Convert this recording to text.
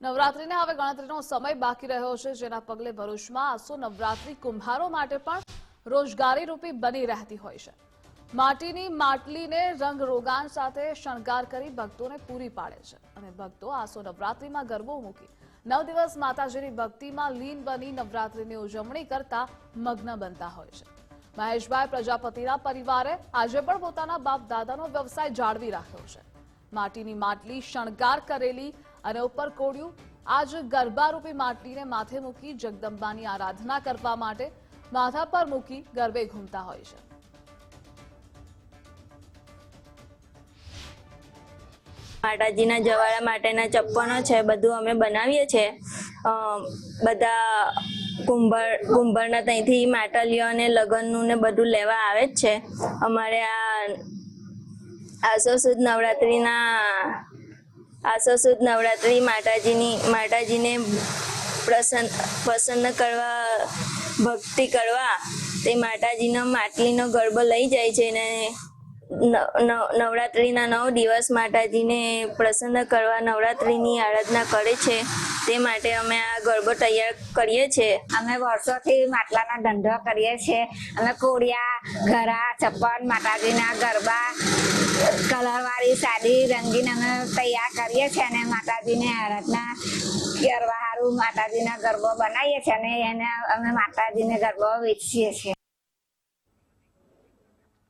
નવરાત્રીને હવે ગણતરીનો સમય બાકી રહ્યો છે, જેના પગલે ભરૂચમાં આસો નવરાત્રી કુંભારો માટે પણ રોજગારી રૂપી બની રહેતી હોય છે. માટીની માટલીને રંગ રોગાન સાથે શણગાર કરી ભક્તોને પૂરી પાડે છે અને ભક્તો આસો નવરાત્રીમાં ગરબો મૂકી નવ દિવસ માતાજીની ભક્તિમાં લીન બની નવરાત્રીની ઉજવણી કરતા મગ્ન બનતા હોય છે. મહેશભાઈ પ્રજાપતિના પરિવારે આજે પણ પોતાના બાપ દાદાનો વ્યવસાય જાળવી રાખ્યો છે. માટીની માટલી શણગાર કરેલી અને ઉપર કોડ્યું આજ ગરબારૂપી માટલીને માથે મૂકી જગદંબાની આરાધના કરવા માટે માથા પર મૂકી ગરબે ઘૂમતા હોય છે. માતાજીના જવાળા માટેના ચપ્પનો છે, બધું અમે બનાવીએ છીએ. બધા કુંભાર કુંભારના ત્યાંથી માટલીઓ અને લગ્નનું ને બધું લેવા આવે જ છે. અમારે આ આસો સુદ નવરાત્રિના આસો સુદ નવરાત્રિ માતાજીની, માતાજીને પ્રસન્ન પ્રસન્ન કરવા, ભક્તિ કરવા તે માતાજીનો માટલીનો ગરબો લઈ જાય છે ને ન- ન- નવરાત્રિના નવ દિવસ માતાજીને પ્રસન્ન કરવા નવરાત્રિની આરાધના કરે છે. તે માટે અમે આ ગરબો તૈયાર કરીએ છીએ. અમે વર્ષોથી માટલાનો ધંધો કરીએ છીએ. અમે કોડિયા ઘરા, ચપ્પલ, માતાજીના ગરબા, કલરવાળી સાડી, રંગીન અમે તૈયાર કરીએ છીએ અને માતાજીને આરાધના કરવા સારું માતાજીના ગરબો બનાવીએ છીએ અને એને અમે માતાજીને ગરબો વેચીએ છીએ.